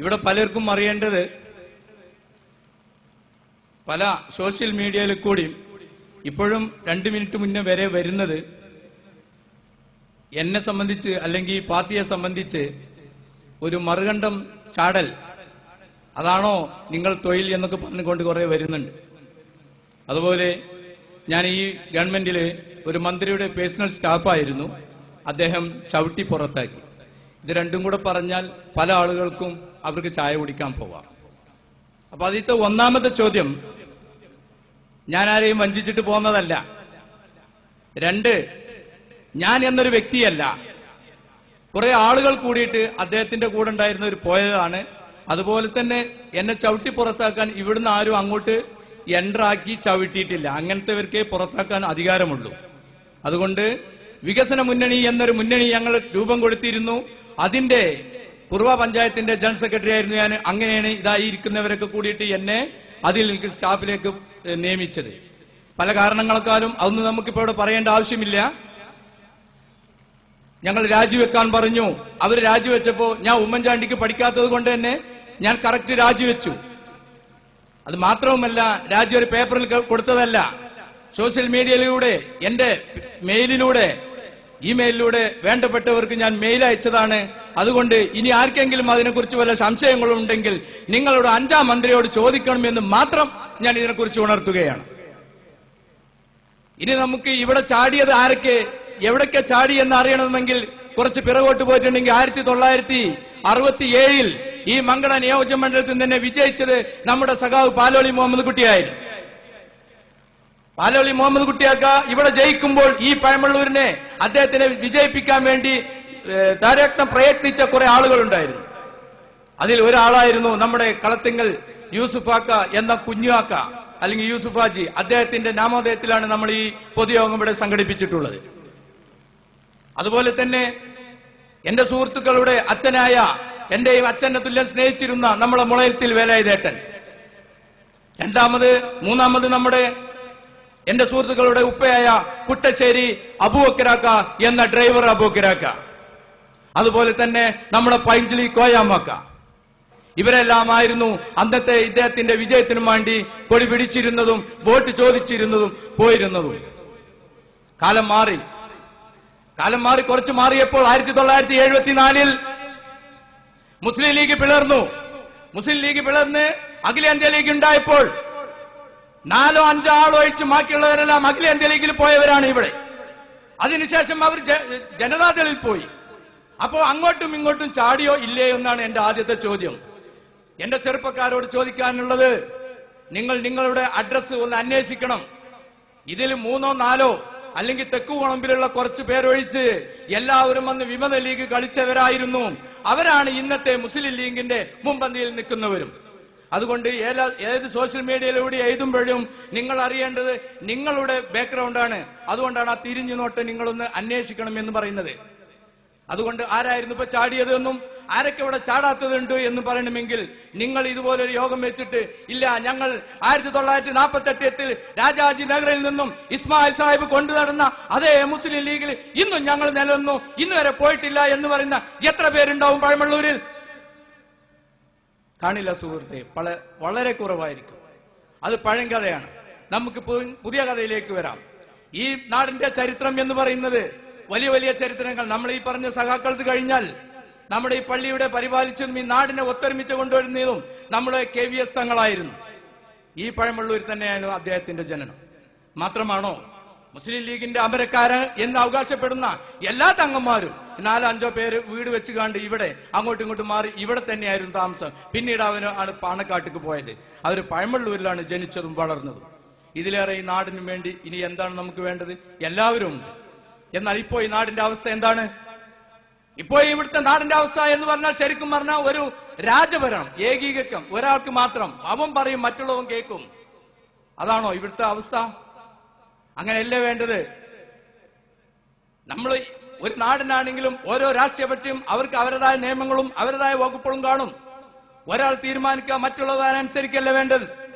ഇവിടെ പലർക്കും അറിയേണ്ടത് പല സോഷ്യൽ മീഡിയയിൽ കൂടിയും ഇപ്പോഴും രണ്ട് മിനിറ്റ് മുന്നേ വരെ വരുന്നത് എന്നെ സംബന്ധിച്ച് അല്ലെങ്കിൽ പാർട്ടിയെ സംബന്ധിച്ച് ഒരു മറുകണ്ഠം ചാടൽ. അതാണോ നിങ്ങൾ തൊഴിൽ എന്നൊക്കെ പറഞ്ഞുകൊണ്ട് കുറെ വരുന്നുണ്ട്. അതുപോലെ ഞാൻ ഈ ഗവൺമെന്റിൽ ഒരു മന്ത്രിയുടെ പേഴ്സണൽ സ്റ്റാഫായിരുന്നു. അദ്ദേഹം ചവിട്ടി പുറത്താക്കി. ഇത് രണ്ടും കൂടെ പറഞ്ഞാൽ പല ആളുകൾക്കും അവർക്ക് ചായ കുടിക്കാൻ പോവാം. അപ്പൊ ആദ്യത്തെ ഒന്നാമത്തെ ചോദ്യം ഞാൻ ആരെയും വഞ്ചിച്ചിട്ട് പോകുന്നതല്ല. രണ്ട് ഞാൻ എന്നൊരു വ്യക്തിയല്ല. കുറെ ആളുകൾ കൂടിയിട്ട് അദ്ദേഹത്തിന്റെ കൂടെ ഉണ്ടായിരുന്ന ഒരു പോയതാണ്. അതുപോലെ തന്നെ എന്നെ ചവിട്ടി പുറത്താക്കാൻ ഇവിടുന്ന് ആരും അങ്ങോട്ട് എൻട്രാക്കി ചവിട്ടിയിട്ടില്ല. അങ്ങനത്തെവർക്കേ പുറത്താക്കാൻ അധികാരമുള്ളൂ. അതുകൊണ്ട് വികസന മുന്നണി എന്നൊരു മുന്നണി ഞങ്ങൾ രൂപം കൊടുത്തിരുന്നു. അതിന്റെ പൂർവ പഞ്ചായത്തിന്റെ ജനറൽ സെക്രട്ടറി ആയിരുന്നു ഞാൻ. അങ്ങനെയാണ് ഇതായി ഇരിക്കുന്നവരൊക്കെ കൂടിയിട്ട് എന്നെ അതിൽ എനിക്ക് സ്റ്റാഫിലേക്ക് നിയമിച്ചത്. പല കാരണങ്ങളെക്കാളും അതൊന്നും നമുക്കിപ്പോ ഇവിടെ പറയേണ്ട ആവശ്യമില്ല. ഞങ്ങൾ രാജിവെക്കാൻ പറഞ്ഞു. അവർ രാജിവെച്ചപ്പോ ഞാൻ ഉമ്മൻചാണ്ടിക്ക് പഠിക്കാത്തത് കൊണ്ട് തന്നെ ഞാൻ കറക്റ്റ് രാജിവെച്ചു. അത് മാത്രവുമല്ല രാജി ഒരു പേപ്പറിൽ കൊടുത്തതല്ല. സോഷ്യൽ മീഡിയയിലൂടെ എന്റെ മെയിലിലൂടെ ഇമെയിലിലൂടെ വേണ്ടപ്പെട്ടവർക്ക് ഞാൻ മെയിൽ അയച്ചതാണ്. അതുകൊണ്ട് ഇനി ആർക്കെങ്കിലും അതിനെക്കുറിച്ച് വല്ല സംശയങ്ങളുണ്ടെങ്കിൽ നിങ്ങളുടെ അഞ്ചാം മന്ത്രിയോട് ചോദിക്കണമെന്ന് മാത്രം ഞാൻ ഇതിനെക്കുറിച്ച് ഉണർത്തുകയാണ്. ഇനി നമുക്ക് ഇവിടെ ചാടിയത് ആരൊക്കെ എവിടൊക്കെ ചാടി എന്ന് അറിയണമെങ്കിൽ കുറച്ച് പിറകോട്ട് പോയിട്ടുണ്ടെങ്കിൽ ആയിരത്തി തൊള്ളായിരത്തി അറുപത്തി ഏഴിൽ ഈ മംഗള നിയോജക മണ്ഡലത്തിൽ തന്നെ വിജയിച്ചത് നമ്മുടെ സഖാവ് പാലോളി മുഹമ്മദ് കുട്ടിയായിരുന്നു. പാലോളി മുഹമ്മദ് കുട്ടിയാക്ക ഇവിടെ ജയിക്കുമ്പോൾ ഈ പഴമള്ളൂരിനെ അദ്ദേഹത്തിനെ വിജയിപ്പിക്കാൻ വേണ്ടി താരരത്നം പ്രയത്നിച്ച കുറെ ആളുകളുണ്ടായിരുന്നു. അതിൽ ഒരാളായിരുന്നു നമ്മുടെ കളത്തിങ്കൽ യൂസുഫാക്ക എന്ന കുഞ്ഞുവാക്ക അല്ലെങ്കിൽ യൂസുഫാജി. അദ്ദേഹത്തിന്റെ നാമോദയത്തിലാണ് നമ്മൾ ഈ പൊതുയോഗം ഇവിടെ സംഘടിപ്പിച്ചിട്ടുള്ളത്. അതുപോലെ തന്നെ എന്റെ സുഹൃത്തുക്കളുടെ അച്ഛനായ എന്റെയും അച്ഛന്റെ തുല്യം സ്നേഹിച്ചിരുന്ന നമ്മളെ മുളയത്തിൽ വേലായുധേട്ടൻ. രണ്ടാമത് മൂന്നാമത് നമ്മുടെ എന്റെ സുഹൃത്തുക്കളുടെ ഉപ്പയായ കുട്ടശ്ശേരി അബുവക്കിരാക്ക എന്ന ഡ്രൈവർ അബുവക്കിരാക്ക അതുപോലെ തന്നെ നമ്മുടെ പൈഞ്ചലി കോയാമാക്ക ഇവരെല്ലാമായിരുന്നു അന്നത്തെ ഇദ്ദേഹത്തിന്റെ വിജയത്തിനു വേണ്ടി കൊടി പിടിച്ചിരുന്നതും വോട്ട് ചോദിച്ചിരുന്നതും പോയിരുന്നതും. കാലം മാറി. കാലം മാറി കുറച്ച് മാറിയപ്പോൾ ആയിരത്തി തൊള്ളായിരത്തി എഴുപത്തിനാലിൽ മുസ്ലിം ലീഗ് പിളർന്നു. മുസ്ലിം ലീഗ് പിളർന്ന് അഖിലേന്ത്യാ ലീഗ് ഉണ്ടായപ്പോൾ നാലോ അഞ്ചോ ആളോ ഒഴിച്ച് ബാക്കിയുള്ളവരെല്ലാം അഖിലേന്ത്യയിലേക്ക് പോയവരാണ് ഇവിടെ. അതിനുശേഷം അവർ ജനതാദളിൽ പോയി. അപ്പോ അങ്ങോട്ടും ഇങ്ങോട്ടും ചാടിയോ ഇല്ലേ എന്നാണ് എന്റെ ആദ്യത്തെ ചോദ്യം. എന്റെ ചെറുപ്പക്കാരോട് ചോദിക്കാനുള്ളത് നിങ്ങൾ നിങ്ങളുടെ അഡ്രസ്സ് ഒന്ന് അന്വേഷിക്കണം. ഇതിൽ മൂന്നോ നാലോ അല്ലെങ്കിൽ തെക്കു കുളമ്പിലുള്ള കുറച്ച് പേരൊഴിച്ച് എല്ലാവരും വന്ന് വിമത ലീഗ് കളിച്ചവരായിരുന്നു. അവരാണ് ഇന്നത്തെ മുസ്ലിം ലീഗിന്റെ മുമ്പന്തിയിൽ നിൽക്കുന്നവരും. അതുകൊണ്ട് ഏത് സോഷ്യൽ മീഡിയയിലൂടെ എഴുതുമ്പോഴും നിങ്ങൾ അറിയേണ്ടത് നിങ്ങളുടെ ബാക്ക്ഗ്രൗണ്ടാണ് അതുകൊണ്ടാണ് ആ തിരിഞ്ഞു നോട്ട് നിങ്ങളൊന്ന് അന്വേഷിക്കണം എന്ന് പറയുന്നത്. അതുകൊണ്ട് ആരായിരുന്നു ഇപ്പൊ ചാടിയതെന്നും ആരൊക്കെ ഇവിടെ ചാടാത്തതുണ്ട് എന്ന് പറയണമെങ്കിൽ നിങ്ങൾ ഇതുപോലെ ഒരു യോഗം വെച്ചിട്ട് ഇല്ല ഞങ്ങൾ ആയിരത്തി തൊള്ളായിരത്തി നാൽപ്പത്തി എട്ടിൽ രാജാജി നഗറിൽ നിന്നും ഇസ്മായിൽ സാഹിബ് കൊണ്ടു നടന്ന അതേ മുസ്ലിം ലീഗിൽ ഇന്നും ഞങ്ങൾ നിലനിന്നു ഇന്നുവരെ പോയിട്ടില്ല എന്ന് പറയുന്ന എത്ര പേരുണ്ടാവും പഴമള്ളൂരിൽ? കാണില്ല സുഹൃത്തെ. പല വളരെ കുറവായിരിക്കും. അത് പഴങ്കഥയാണ് നമുക്ക് പുതിയ കഥയിലേക്ക് വരാം. ഈ നാടിന്റെ ചരിത്രം എന്ന് പറയുന്നത് വലിയ വലിയ ചരിത്രങ്ങൾ. നമ്മൾ ഈ പറഞ്ഞ സഖാക്കൾക്ക് കഴിഞ്ഞാൽ നമ്മുടെ ഈ പള്ളിയുടെ പരിപാലിച്ചതും ഈ നാടിനെ ഒത്തൊരുമിച്ച് കൊണ്ടുവരുന്നതും നമ്മുടെ കെ വി എസ് തങ്ങളായിരുന്നു. ഈ പഴമള്ളൂരിൽ തന്നെയായിരുന്നു അദ്ദേഹത്തിന്റെ ജനനം. മാത്രമാണോ? മുസ്ലിം ലീഗിന്റെ അമരക്കാരൻ എന്ന് അവകാശപ്പെടുന്ന എല്ലാ തങ്ങന്മാരും നാലോ അഞ്ചോ പേര് വീട് വെച്ച് കണ്ട് ഇവിടെ അങ്ങോട്ടും ഇങ്ങോട്ടും മാറി ഇവിടെ തന്നെയായിരുന്നു താമസം. പിന്നീട് അവന് ആണ് പാണക്കാട്ടിക്ക് പോയത്. അവർ പഴമള്ളൂരിലാണ് ജനിച്ചതും വളർന്നതും. ഇതിലേറെ ഈ നാടിനു വേണ്ടി ഇനി എന്താണ് നമുക്ക് വേണ്ടത്? എല്ലാവരും. ഉണ്ട് എന്നാൽ ഇപ്പോ ഈ നാടിന്റെ അവസ്ഥ എന്താണ്? ഇപ്പോ ഇവിടുത്തെ നാടിന്റെ അവസ്ഥ എന്ന് പറഞ്ഞാൽ ശരിക്കും പറഞ്ഞാൽ ഒരു രാജഭരണം ഏകീകത്വം ഒരാൾക്ക് മാത്രം. അവൻ പറയും മറ്റുള്ളവൻ കേൾക്കും. അതാണോ ഇവിടുത്തെ അവസ്ഥ? അങ്ങനെയല്ലേ വേണ്ടത്? നമ്മൾ ഒരു നാടിനാണെങ്കിലും ഓരോ രാഷ്ട്രീയ അവർക്ക് അവരുടേതായ നിയമങ്ങളും അവരുടേതായ വകുപ്പുകളും കാണും. ഒരാൾ തീരുമാനിക്കുക മറ്റുള്ളവരനുസരിക്കല്ലേ വേണ്ടത്?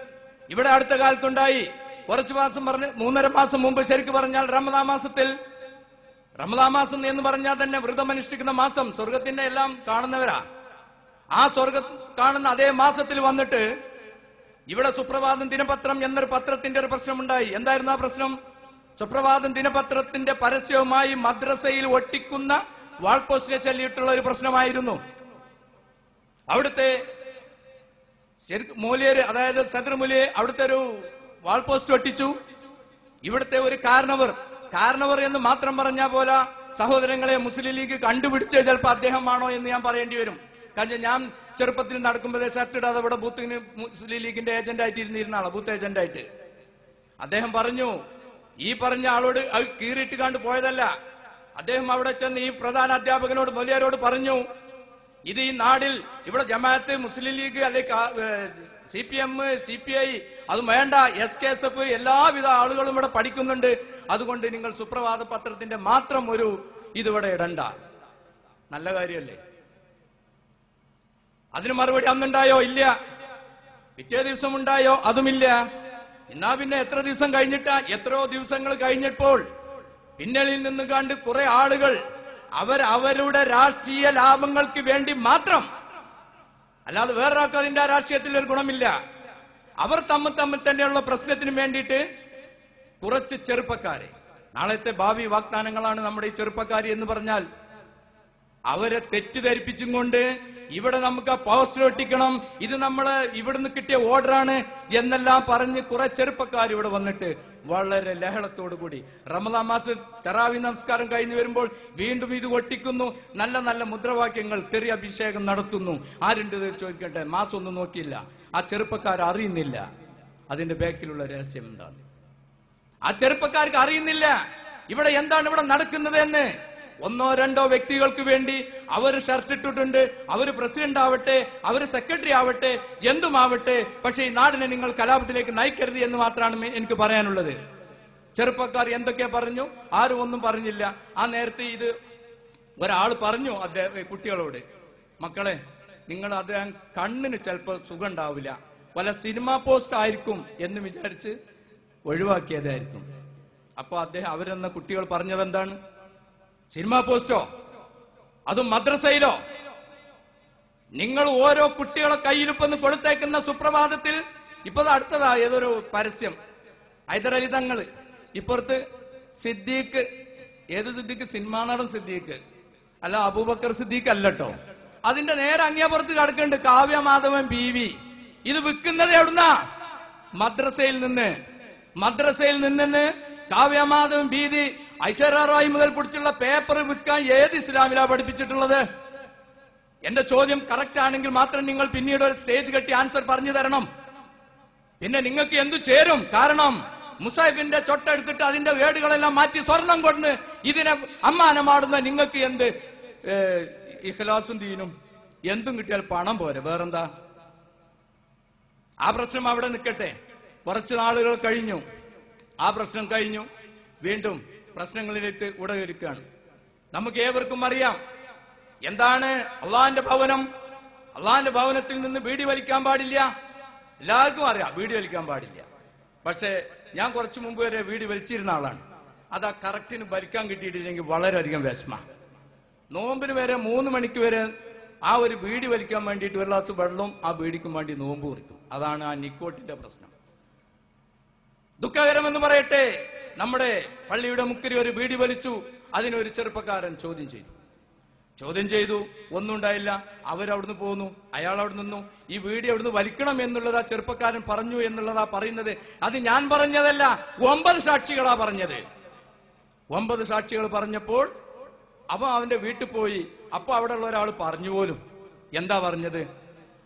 ഇവിടെ അടുത്ത കാലത്തുണ്ടായി. കുറച്ചു മാസം പറഞ്ഞ് മൂന്നര മാസം മുമ്പ് ശരിക്ക് പറഞ്ഞാൽ റമദാ മാസത്തിൽ റമദാ മാസം എന്ന് പറഞ്ഞാൽ തന്നെ വ്രതം അനുഷ്ഠിക്കുന്ന മാസം. സ്വർഗത്തിന്റെ എല്ലാം കാണുന്നവരാ. ആ സ്വർഗം കാണുന്ന അതേ മാസത്തിൽ വന്നിട്ട് ഇവിടെ സുപ്രഭാതം ദിനപത്രം എന്നൊരു പത്രത്തിന്റെ ഒരു പ്രശ്നമുണ്ടായി. എന്തായിരുന്നു ആ പ്രശ്നം? സുപ്രഭാതം ദിനപത്രത്തിന്റെ പരസ്യവുമായി മദ്രസയിൽ ഒട്ടിക്കുന്ന വാൾപോസ്റ്റിനെ ചൊല്ലിയിട്ടുള്ള ഒരു പ്രശ്നമായിരുന്നു. അവിടുത്തെ മൂലിയര് അതായത് സദർ മൂല്യ അവിടുത്തെ ഒരു വാൾ പോസ്റ്റ് ഒട്ടിച്ചു. ഇവിടുത്തെ ഒരു കാരണവർ കാരണവർ എന്ന് മാത്രം പറഞ്ഞാൽ പോലെ സഹോദരങ്ങളെ മുസ്ലിം ലീഗ് കണ്ടുപിടിച്ച് ചിലപ്പോൾ അദ്ദേഹമാണോ എന്ന് ഞാൻ പറയേണ്ടി വരും. കാരണം ഞാൻ ചെറുപ്പത്തിൽ നടക്കുമ്പോഴേ ഷർട്ട് ഇടാതെ ഇവിടെ ബൂത്തിന് മുസ്ലിം ലീഗിന്റെ ഏജന്റ് ആയിട്ട് ഇരുന്നിരുന്ന ആളാ ബൂത്ത് ഏജന്റ് ആയിട്ട്. അദ്ദേഹം പറഞ്ഞു ഈ പറഞ്ഞ ആളോട് അത് കീറിയിട്ട് കണ്ട് പോയതല്ല. അദ്ദേഹം അവിടെ ചെന്ന് ഈ പ്രധാന അധ്യാപകനോട് മൊലിയാരോട് പറഞ്ഞു ഇത് ഈ നാടിൽ ഇവിടെ ജമാഅത്ത് മുസ്ലിം ലീഗ് അല്ലെങ്കിൽ C P M C P I അത് വേണ്ട എസ് കെ എസ് എഫ് എല്ലാവിധ ആളുകളും ഇവിടെ പഠിക്കുന്നുണ്ട്. അതുകൊണ്ട് നിങ്ങൾ സുപ്രഭാത പത്രത്തിന്റെ മാത്രം ഒരു ഇതിവിടെ ഇടണ്ട. നല്ല കാര്യമല്ലേ? അതിന് മറുപടി അന്നുണ്ടായോ? ഇല്ല. പിറ്റേ ദിവസം ഉണ്ടായോ അതുമില്ല. എന്നാ പിന്നെ എത്ര ദിവസം കഴിഞ്ഞിട്ടാ? എത്രയോ ദിവസങ്ങൾ കഴിഞ്ഞപ്പോൾ പിന്നണിയിൽ നിന്ന് കണ്ട് കുറെ ആളുകൾ അവർ അവരുടെ രാഷ്ട്രീയ ലാഭങ്ങൾക്ക് വേണ്ടി മാത്രം അല്ലാതെ വേറൊരാൾക്ക് അതിന്റെ രാഷ്ട്രീയത്തിൽ ഒരു ഗുണമില്ല. അവർ തമ്മിൽ തമ്മിൽ തന്നെയുള്ള പ്രശ്നത്തിന് വേണ്ടിയിട്ട് കുറച്ച് ചെറുപ്പക്കാരെ നാളത്തെ ഭാവി വാഗ്ദാനങ്ങളാണ് നമ്മുടെ ഈ ചെറുപ്പക്കാരി എന്ന് പറഞ്ഞാൽ അവരെ തെറ്റിദ്ധരിപ്പിച്ചും കൊണ്ട് ഇവിടെ നമുക്ക് പോസ്റ്റർ ഒട്ടിക്കണം. ഇത് നമ്മൾ ഇവിടുന്ന് കിട്ടിയ ഓർഡറാണ് എന്നെല്ലാം പറഞ്ഞ് കുറെ ചെറുപ്പക്കാർ ഇവിടെ വന്നിട്ട് വളരെ ലഹളത്തോടു കൂടി. റമദാ മാസ് തെറാവി നമസ്കാരം കഴിഞ്ഞു വരുമ്പോൾ വീണ്ടും ഇത് ഒട്ടിക്കുന്നു. നല്ല നല്ല മുദ്രാവാക്യങ്ങൾ തെറി അഭിഷേകം നടത്തുന്നു. ആരുണ്ട് ചോദിക്കട്ടെ? മാസം ഒന്നും നോക്കിയില്ല. ആ ചെറുപ്പക്കാർ അറിയുന്നില്ല. അതിന്റെ ബാക്കിലുള്ള രഹസ്യം എന്താണ്? ആ ചെറുപ്പക്കാർക്ക് അറിയുന്നില്ല. ഇവിടെ എന്താണ് ഇവിടെ നടക്കുന്നത് എന്ന് ഒന്നോ രണ്ടോ വ്യക്തികൾക്ക് വേണ്ടി അവർ ഷർട്ട് ഇട്ടിട്ടുണ്ട്. അവർ പ്രസിഡന്റ് ആവട്ടെ അവർ സെക്രട്ടറി ആവട്ടെ എന്തുമാവട്ടെ പക്ഷേ ഈ നാടിനെ നിങ്ങൾ കലാപത്തിലേക്ക് നയിക്കരുത് എന്ന് മാത്രമാണ് എനിക്ക് പറയാനുള്ളത്. ചെറുപ്പക്കാർ എന്തൊക്കെ പറഞ്ഞു? ആരും ഒന്നും പറഞ്ഞില്ല. ആ നേരത്തെ ഇത് ഒരാൾ പറഞ്ഞു അദ്ദേഹം കുട്ടികളോട്. മക്കളെ നിങ്ങൾ അദ്ദേഹം കണ്ണിന് ചിലപ്പോൾ സുഖം ഉണ്ടാവില്ല വല്ല സിനിമ പോസ്റ്റ് ആയിരിക്കും എന്ന് വിചാരിച്ച് ഒഴിവാക്കിയതായിരിക്കും. അപ്പൊ അദ്ദേഹം അവരെന്ന കുട്ടികൾ പറഞ്ഞത് എന്താണ് സിനിമാ പോസ്റ്റോ? അതും മദ്രസയിലോ? നിങ്ങൾ ഓരോ കുട്ടികളെ കയ്യിലിപ്പൊന്ന് കൊടുത്തേക്കുന്ന സുപ്രഭാതത്തിൽ ഇപ്പൊ അടുത്തതാ ഏതൊരു പരസ്യം. ഹൈദരലി തങ്ങൾ ഇപ്പുറത്ത് സിദ്ദീഖ്. ഏത് സിദ്ദീഖ്? സിനിമാ നടൻ സിദ്ദീഖ്. അല്ല അബൂബക്കർ സിദ്ദീഖ് അല്ലട്ടോ. അതിന്റെ നേരെ അങ്ങേപ്പുറത്ത് കിടക്കുന്നുണ്ട് കാവ്യ മാധവൻ ബി വി ഇത് വിൽക്കുന്നത് എവിടുന്നാ? മദ്രസയിൽ നിന്ന്. മദ്രസയിൽ നിന്ന് കാവ്യമാധവൻ ഭീതി ഐശ്വര്യ മുതൽ പിടിച്ചുള്ള പേപ്പർ വിൽക്കാൻ ഏത് ഇസ്ലാമിലാ പഠിപ്പിച്ചിട്ടുള്ളത്? എന്റെ ചോദ്യം കറക്റ്റ് ആണെങ്കിൽ മാത്രം നിങ്ങൾ പിന്നീട് ഒരു സ്റ്റേജ് കെട്ടി ആൻസർ പറഞ്ഞു തരണം. പിന്നെ നിങ്ങൾക്ക് എന്തു ചേരും? കാരണം മുസൈഫിന്റെ ചൊട്ടെടുത്തിട്ട് അതിന്റെ വേടുകളെല്ലാം മാറ്റി സ്വർണം കൊണ്ട് ഇതിനെ അമ്മാനമാടുന്ന നിങ്ങൾക്ക് എന്ത്? ഇഖ്ലാസും ദീനും. എന്തും കിട്ടിയാൽ പണം പോരെ. വേറെന്താ? ആ പ്രശ്നം അവിടെ നിൽക്കട്ടെ. കുറച്ച് നാളുകൾ കഴിഞ്ഞു. ആ പ്രശ്നം കഴിഞ്ഞു. വീണ്ടും പ്രശ്നങ്ങളിലേക്ക് ഉടകരിക്കുകയാണ് നമുക്ക് ഏവർക്കും അറിയാം എന്താണ് അള്ളാന്റെ ഭവനം? അള്ളാന്റെ ഭവനത്തിൽ നിന്ന് ബീഡി വലിക്കാൻ പാടില്ല? എല്ലാവർക്കും അറിയാം ബീഡി വലിക്കാൻ പാടില്ല. പക്ഷേ ഞാൻ കുറച്ചു മുമ്പ് വരെ വീട് വലിച്ചിരുന്ന ആളാണ്. അത് ആ കറക്റ്റിന് വലിക്കാൻ കിട്ടിയിട്ടില്ലെങ്കിൽ വളരെയധികം വിഷമ. നോമ്പിന് വരെ മൂന്ന് മണിക്ക് വരെ ആ ഒരു ബീഡി വലിക്കാൻ വേണ്ടിയിട്ട് ഒരു ഗ്ലാസ് വെള്ളവും ആ ബീഡിക്കും വേണ്ടി നോമ്പ് കുറിക്കും അതാണ് ആ നിക്കോട്ടിന്റെ പ്രശ്നം. ദുഃഖകരമെന്ന് പറയട്ടെ. നമ്മുടെ പള്ളിയുടെ മുക്കിരി ഒരു ബീഡി വലിച്ചു. അതിനൊരു ചെറുപ്പക്കാരൻ ചോദ്യം ചെയ്തു. ചോദ്യം ചെയ്തു ഒന്നും ഉണ്ടായില്ല. അവരവിടുന്ന് പോന്നു? അയാൾ അവിടെ നിന്നു. ഈ വീടി അവിടുന്ന് വലിക്കണം എന്നുള്ളത് ആ ചെറുപ്പക്കാരൻ പറഞ്ഞു എന്നുള്ളതാ പറയുന്നത്. അത് ഞാൻ പറഞ്ഞതല്ല ഒമ്പത് സാക്ഷികളാ പറഞ്ഞത്. ഒമ്പത് സാക്ഷികൾ പറഞ്ഞപ്പോൾ അവൻ അവന്റെ വീട്ടിൽ പോയി. അപ്പൊ അവിടെ ഉള്ള ഒരാൾ പറഞ്ഞു പോലും. എന്താ പറഞ്ഞത്?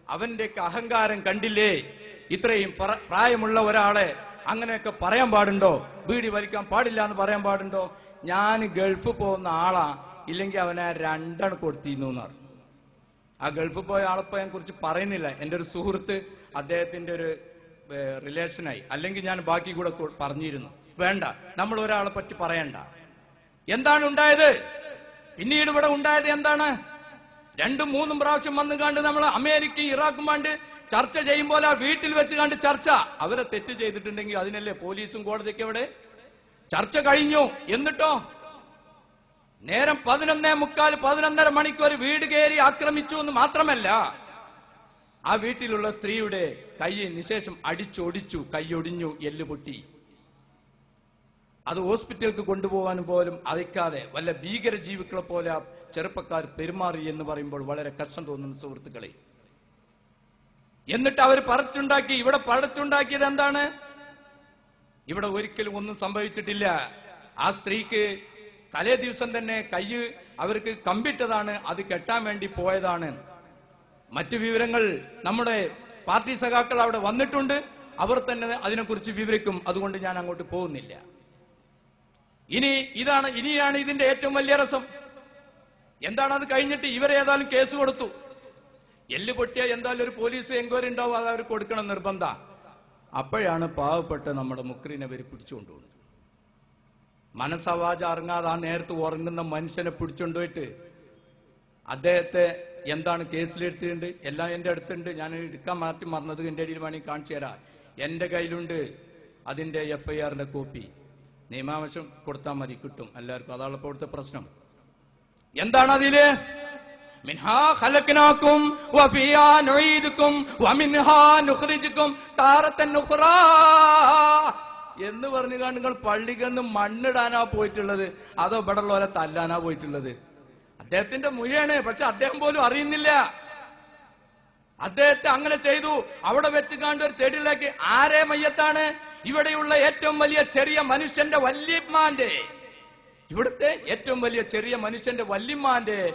അവന്റെ അഹങ്കാരം കണ്ടില്ലേ? ഇത്രയും പ്രായമുള്ള ഒരാളെ അങ്ങനെയൊക്കെ പറയാൻ പാടുണ്ടോ? ബീഡി വലിക്കാൻ പാടില്ല എന്ന് പറയാൻ പാടുണ്ടോ? ഞാൻ ഗൾഫ് പോകുന്ന ആളാ ഇല്ലെങ്കിൽ അവനെ രണ്ടെണ് കൊടുത്തിരുന്നു എന്ന് പറഞ്ഞു. ആ ഗൾഫ് പോയ ആളിപ്പോ ഞാൻ കുറിച്ച് പറയുന്നില്ല. എന്റെ ഒരു സുഹൃത്ത് അദ്ദേഹത്തിന്റെ ഒരു റിലേഷനായി. അല്ലെങ്കിൽ ഞാൻ ബാക്കി കൂടെ പറഞ്ഞിരുന്നു. വേണ്ട നമ്മൾ ഒരാളെ പറ്റി പറയണ്ട. എന്താണ് ഉണ്ടായത്? പിന്നീട് ഇവിടെ ഉണ്ടായത് എന്താണ്? രണ്ടും മൂന്നും പ്രാവശ്യം വന്നു കണ്ട് നമ്മൾ അമേരിക്കയും ഇറാഖും വേണ്ടി ചർച്ച ചെയ്യുമ്പോൾ ആ വീട്ടിൽ വെച്ച് കണ്ട് ചർച്ച. അവരെ തെറ്റ് ചെയ്തിട്ടുണ്ടെങ്കിൽ അതിനല്ലേ പോലീസും കോടതിക്ക് എവിടെ? ചർച്ച കഴിഞ്ഞു. എന്നിട്ടോ? നേരം പതിനൊന്നേ മുക്കാൽ പതിനൊന്നര മണിക്ക് ഒരു വീട് കയറി ആക്രമിച്ചു എന്ന് മാത്രമല്ല ആ വീട്ടിലുള്ള സ്ത്രീയുടെ കൈ നിശേഷം അടിച്ചൊടിച്ചു കൈയൊടിഞ്ഞു എല്ല് പൊട്ടി. അത് ഹോസ്പിറ്റലിലേക്ക് കൊണ്ടുപോകാൻ പോലും അയക്കാതെ വല്ല ഭീകര ജീവികളെ പോലെ ചെറുപ്പക്കാർ പെരുമാറി എന്ന് പറയുമ്പോൾ വളരെ കഷ്ടം തോന്നുന്നു സുഹൃത്തുക്കളെ. എന്നിട്ട് അവർ പറച്ചുണ്ടാക്കി ഇവിടെ പടച്ചുണ്ടാക്കിയത് എന്താണ്? ഇവിടെ ഒരിക്കലും ഒന്നും സംഭവിച്ചിട്ടില്ല. ആ സ്ത്രീക്ക് തലേ ദിവസം തന്നെ കൈ അവർക്ക് കമ്പിട്ടതാണ് അത് കെട്ടാൻ വേണ്ടി പോയതാണ്. മറ്റു വിവരങ്ങൾ നമ്മുടെ പാർട്ടി സഖാക്കൾ അവിടെ വന്നിട്ടുണ്ട്. അവർ തന്നെ അതിനെക്കുറിച്ച് വിവരിക്കും. അതുകൊണ്ട് ഞാൻ അങ്ങോട്ട് പോകുന്നില്ല. ഇനി ഇതാണ് ഇനിയാണ് ഇതിന്റെ ഏറ്റവും വലിയ രസം. എന്താണ് അത് കഴിഞ്ഞിട്ട് ഇവരേതായാലും കേസ് കൊടുത്തു. എല്ല് പൊട്ടിയ എന്തായാലും ഒരു പോലീസ് എൻക്വയറി ഉണ്ടാവും അത് അവർ കൊടുക്കണം നിർബന്ധ. അപ്പോഴാണ് പാവപ്പെട്ട നമ്മുടെ മുക്രീനെ അവർ പിടിച്ചുകൊണ്ടുപോകുന്നത്. മനസ്സവാജ ഇറങ്ങാതെ ആ നേരത്ത് ഉറങ്ങുന്ന മനുഷ്യനെ പിടിച്ചുകൊണ്ടുപോയിട്ട് അദ്ദേഹത്തെ എന്താണ് കേസിലെടുത്തിട്ടുണ്ട്? എല്ലാം എന്റെ അടുത്തുണ്ട്. ഞാൻ എടുക്കാൻ മാറ്റി മറന്നത് എന്റെ അടിയിൽ വേണമെങ്കിൽ കാണിച്ചു തരാം. എന്റെ കയ്യിലുണ്ട് അതിന്റെ എഫ് ഐ കോപ്പി. നിയമാവശം കൊടുത്താൽ മതി കിട്ടും എല്ലാവർക്കും. അതാണ് ഇപ്പോഴത്തെ പ്രശ്നം. എന്താണ് അതിൽ? നുഈദുകും വമിൻഹാ നുഖ്രിജുകും താറത്തൻ ഉഖ്റാ എന്ന് പറഞ്ഞു നിങ്ങൾ പള്ളിക്കൊന്ന് മണ്ണിടാനാ പോയിട്ടുള്ളത്. അതോ ഇവിടെ പോലെ തല്ലാനാ പോയിട്ടുള്ളത്. അദ്ദേഹത്തിന്റെ മുഴയാണ് പക്ഷെ അദ്ദേഹം പോലും അറിയുന്നില്ല. അദ്ദേഹത്തെ അങ്ങനെ ചെയ്തു. അവിടെ വെച്ച് കണ്ട് ഒരു ചെടിയിലേക്ക് ആരെ മയ്യത്താണ്? ഇവിടെയുള്ള ഏറ്റവും വലിയ ചെറിയ മനുഷ്യന്റെ വല്യമ്മാന്റെ. ഇവിടുത്തെ ഏറ്റവും വലിയ ചെറിയ മനുഷ്യന്റെ വല്യമ്മാന്റെ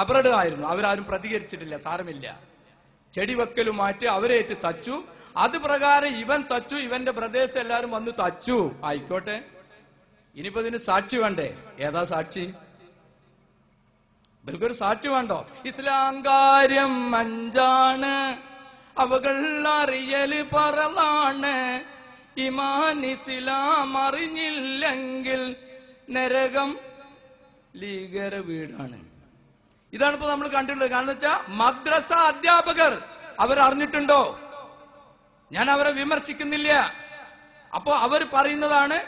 കബറട് ആയിരുന്നു. അവരാരും പ്രതികരിച്ചിട്ടില്ല സാരമില്ല. ചെടി വെക്കലുമായിട്ട് അവരേറ്റ് തച്ചു. അത് പ്രകാരം ഇവൻ തച്ചു ഇവന്റെ പ്രദേശം എല്ലാരും വന്ന് തച്ചു. ആയിക്കോട്ടെ. ഇനിയിപ്പോ ഇതിന് സാക്ഷി വേണ്ടേ? ഏതാ സാക്ഷി? ഇവർക്കൊരു സാക്ഷി വേണ്ടോ? ഇസ്ലാം കാര്യം അഞ്ചാണ്. അവകൾ അറിയൽ പറലാണ്. ഇമാൻ ഇസ്ലാം അറിഞ്ഞില്ലെങ്കിൽ നരകം ലീഗര വീടാണ്. ഇതാണ് ഇപ്പൊ നമ്മൾ കണ്ടിട്ടുള്ളത്. കാരണം വെച്ചാൽ മദ്രസ അധ്യാപകർ അറിഞ്ഞിട്ടുണ്ടോ? ഞാൻ അവരെ വിമർശിക്കുന്നില്ല. അപ്പോ അവർ പറയുന്നതാണ്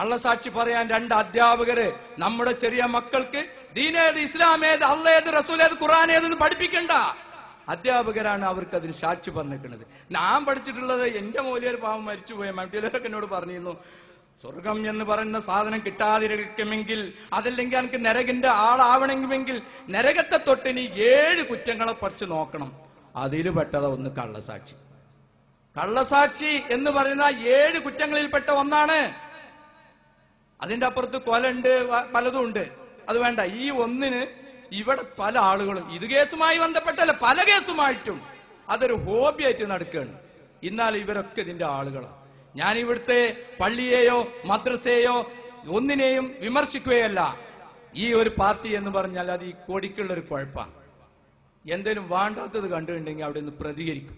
കള്ളസാക്ഷി പറയാൻ രണ്ട് അധ്യാപകര് നമ്മുടെ ചെറിയ മക്കൾക്ക് ദീനേത് ഇസ്ലാമേത് അള്ളേത് റസൂലേത് ഖുറാനേതെന്ന് പഠിപ്പിക്കണ്ട. അധ്യാപകരാണ് അവർക്ക് അതിന് സാക്ഷി പറഞ്ഞിരിക്കുന്നത്. ഞാൻ പഠിച്ചിട്ടുള്ളത് എന്റെ മൂല്യർ പാവം മരിച്ചുപോയ മറ്റൊക്കെ എന്നോട് പറഞ്ഞിരുന്നു സ്വർഗം എന്ന് പറയുന്ന സാധനം കിട്ടാതിരിക്കുമെങ്കിൽ അതല്ലെങ്കിൽ എനിക്ക് നരകിന്റെ ആളാവണമെങ്കിൽ നരകത്തെ തൊട്ട് ഇനി ഏഴ് കുറ്റങ്ങളെ പറിച്ച് നോക്കണം. അതിൽ പെട്ടതാ ഒന്ന് കള്ളസാക്ഷി. കള്ളസാക്ഷി എന്ന് പറയുന്ന ഏഴ് കുറ്റങ്ങളിൽപ്പെട്ട ഒന്നാണ്. അതിന്റെ അപ്പുറത്ത് കൊലുണ്ട് പലതും ഉണ്ട്. അത് വേണ്ട. ഈ ഒന്നിന് ഇവിടെ പല ആളുകളും ഇത് കേസുമായി ബന്ധപ്പെട്ടല്ല പല കേസുമായിട്ടും അതൊരു ഹോബിയായിട്ട് നടക്കുകയാണ്. എന്നാൽ ഇവരൊക്കെ ഇതിന്റെ ആളുകളാണ് ഞാൻ ഇവിടുത്തെ പള്ളിയെയോ മദ്രസയെയോ ഒന്നിനെയും വിമർശിക്കുകയല്ല. ഈ ഒരു പാർട്ടി എന്ന് പറഞ്ഞാൽ അത് ഈ കോടിക്കുള്ള ഒരു കുഴപ്പമാണ് എന്തേലും വേണ്ടാത്തത് കണ്ടിട്ടുണ്ടെങ്കിൽ അവിടെ നിന്ന് പ്രതികരിക്കും.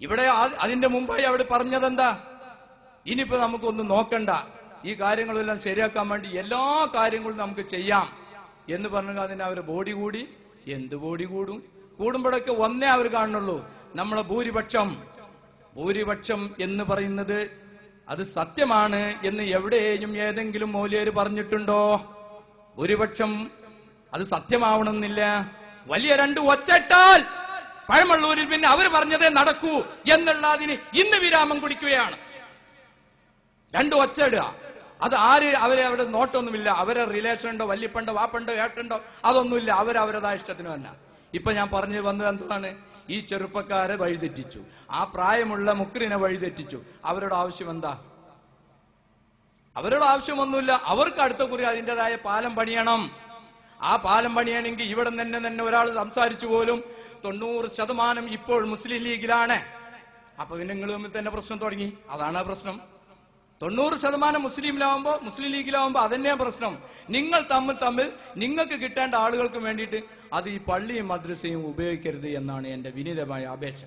ഇവിടെ അതിന്റെ മുമ്പായി അവിടെ പറഞ്ഞതെന്താ? ഇനിയിപ്പോ നമുക്കൊന്നും നോക്കണ്ട. ഈ കാര്യങ്ങളെല്ലാം ശരിയാക്കാൻ വേണ്ടി എല്ലാ കാര്യങ്ങളും നമുക്ക് ചെയ്യാം എന്ന് പറഞ്ഞാൽ അതിന് അവർ ബോഡി കൂടി എന്ത് ബോഡി കൂടും? കൂടുമ്പോഴൊക്കെ ഒന്നേ അവർ കാണുള്ളൂ നമ്മളെ ഭൂരിപക്ഷം ഭൂരിപക്ഷം എന്ന് പറയുന്നത് അത് സത്യമാണ് എന്ന് എവിടെയും ഏതെങ്കിലും മൂല്യര് പറഞ്ഞിട്ടുണ്ടോ? ഭൂരിപക്ഷം അത് സത്യമാവണമെന്നില്ല. വലിയ രണ്ട് ഒച്ചട്ടാൽ പഴമള്ളൂരിൽ പിന്നെ അവർ പറഞ്ഞതേ നടക്കൂ എന്നുള്ള അതിന് ഇന്ന് വിരാമം കുടിക്കുകയാണ്. രണ്ട് ഒച്ചയിടുക അത് ആര് അവരെ അവിടെ നോട്ടൊന്നുമില്ല. അവരെ റിലേഷൻ ഉണ്ടോ വല്യപ്പണ്ടോ വാപ്പണ്ടോ ഏട്ടുണ്ടോ അതൊന്നുമില്ല. അവരവരതാ ഇഷ്ടത്തിന് തന്നെ ഇപ്പൊ ഞാൻ പറഞ്ഞു വന്നത് എന്താണ്? ഈ ചെറുപ്പക്കാരെ വഴിതെറ്റിച്ചു. ആ പ്രായമുള്ള മുക്രിനെ വഴിതെറ്റിച്ചു. അവരുടെ ആവശ്യം എന്താ? അവരുടെ ആവശ്യമൊന്നുമില്ല. അവർക്ക് അടുത്ത കുറി അതിന്റെതായ പാലം പണിയണം. ആ പാലം പണിയണമെങ്കിൽ ഇവിടെ തന്നെ തന്നെ ഒരാൾ സംസാരിച്ചു പോലും തൊണ്ണൂറ് ശതമാനം ഇപ്പോൾ മുസ്ലിം ലീഗിലാണ്. അപ്പൊ പിന്നെ നിങ്ങൾ തമ്മിൽ തന്നെ പ്രശ്നം തുടങ്ങി. അതാണ് ആ പ്രശ്നം. തൊണ്ണൂറ് ശതമാനം മുസ്ലിമിലാവുമ്പോ മുസ്ലിം ലീഗിലാവുമ്പോ അതന്നെയാ പ്രശ്നം. നിങ്ങൾ തമ്മിൽ തമ്മിൽ നിങ്ങൾക്ക് കിട്ടേണ്ട ആളുകൾക്ക് വേണ്ടിയിട്ട് അത് ഈ പള്ളിയും മദ്രസയും ഉപയോഗിക്കരുത് എന്നാണ് എന്റെ വിനീതമായ അപേക്ഷ.